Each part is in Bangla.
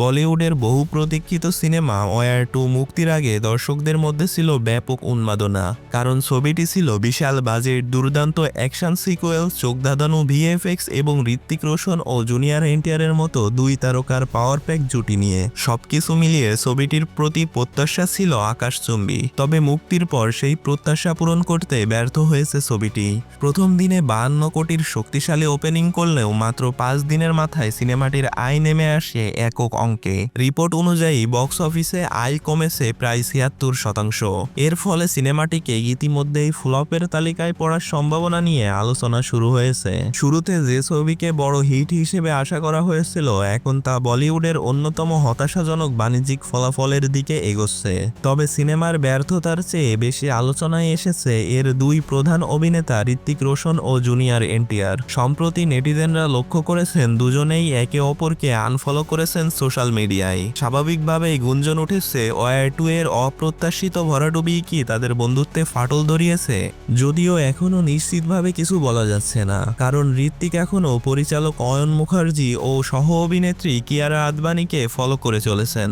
বলিউডের বহু প্রতীক্ষিত সিনেমা ওয়ার টু মুক্তির আগে দর্শকদের মধ্যে ছিল ব্যাপক উন্মাদনা। কারণ ছবিটি ছিল বিশাল বাজেট, দুর্দান্ত অ্যাকশন সিকুয়েল চোখধাঁধানো ভিএফএক্স এবং ঋত্বিক রোশন ও জুনিয়র এনটিআরের মতো দুই তারকার পাওয়ার প্যাক জুটি নিয়ে। সবকিছু মিলিয়ে ছবিটির প্রতি প্রত্যাশা ছিল আকাশচুম্বী। তবে মুক্তির পর সেই প্রত্যাশা পূরণ করতে ব্যর্থ হয়েছে ছবিটি। প্রথম দিনে বাহান্ন কোটির শক্তিশালী ওপেনিং করলেও মাত্র পাঁচ দিনের মাথায় সিনেমাটির আয় নেমে আসে একক অঙ্কে রিপোর্ট অনুযায়ী বক্স অফিসে আয় কমেছে প্রায় ছিয়াত্তর শতাংশ। এর ফলে সিনেমাটিকে ইতিমধ্যেই ফ্লপের তালিকায় পড়ার সম্ভাবনা নিয়ে আলোচনা শুরু হয়েছে। শুরুতে যে ছবিকে বড় হিট হিসেবে আশা করা হয়েছিল, এখন তা বলিউডের অন্যতম হতাশাজনক বাণিজ্যিক ফলাফলের দিকে এগোচ্ছে। তবে সিনেমার ব্যর্থতার চেয়ে বেশি আলোচনায় এসেছে এর দুই প্রধান অভিনেতা ঋত্বিক রোশন ও জুনিয়র এনটিআর। সম্প্রতি নেটিজেনরা লক্ষ্য করেছেন, দুজনেই একে অপরকে আনফলো করেছেন সোশ্যাল মিডিয়ায়। স্বাভাবিকভাবেই গুঞ্জন উঠেছে, ওয়ার টু এর অপ্রত্যাশিত ভরাডুবি কি তাদের বন্ধুত্বে ফাটল ধরিয়েছে? যদিও এখনও নিশ্চিতভাবে কিছু বলা যাচ্ছে না। কারণ ঋত্বিক এখনও পরিচালক অয়ন মুখার্জি ও সহ অভিনেত্রী কিয়ারা আদবানিকে ফলো করে চলেছেন।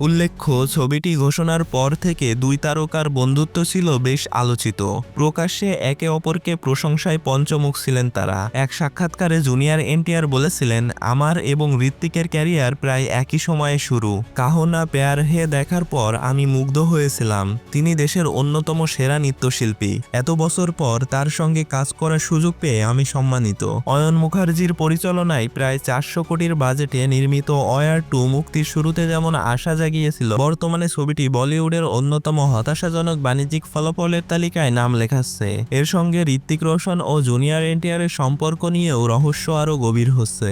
উল্লেখ্য, ছবিটি ঘোষণার পর থেকে দুই তারকার বন্ধুত্ব ছিল বেশ আলোচিত। প্রকাশ্যে একে অপরকে প্রশংসায় পঞ্চমুখ ছিলেন তারা। এক সাক্ষাৎকারে জুনিয়র এনটিআর বলেছিলেন, আমার এবং ঋত্বিকের ক্যারিয়ার প্রায় একই সময়ে শুরু। কাহনা পেয়ার হে দেখার পর আমি মুগ্ধ হয়েছিলাম। তিনি দেশের অন্যতম সেরা নৃত্যশিল্পী। এত বছর পর তার সঙ্গে কাজ করার সুযোগ পেয়ে আমি সম্মানিত। অয়ন মুখার্জির পরিচালনায় প্রায় চারশো কোটির বাজেটে নির্মিত অয়ার টু মুক্তির শুরুতে যেমন আশা জাগিয়েছিল বর্তমানে ছবিটি বলিউডের অন্যতম হতাশাজনক বাণিজ্যিক ফলাফলের তালিকায় নাম লেখাচ্ছে। এর সঙ্গে ঋত্বিক রোশন ও জুনিয়র এনটিআরের সম্পর্ক নিয়েও রহস্য আরও গভীর হচ্ছে।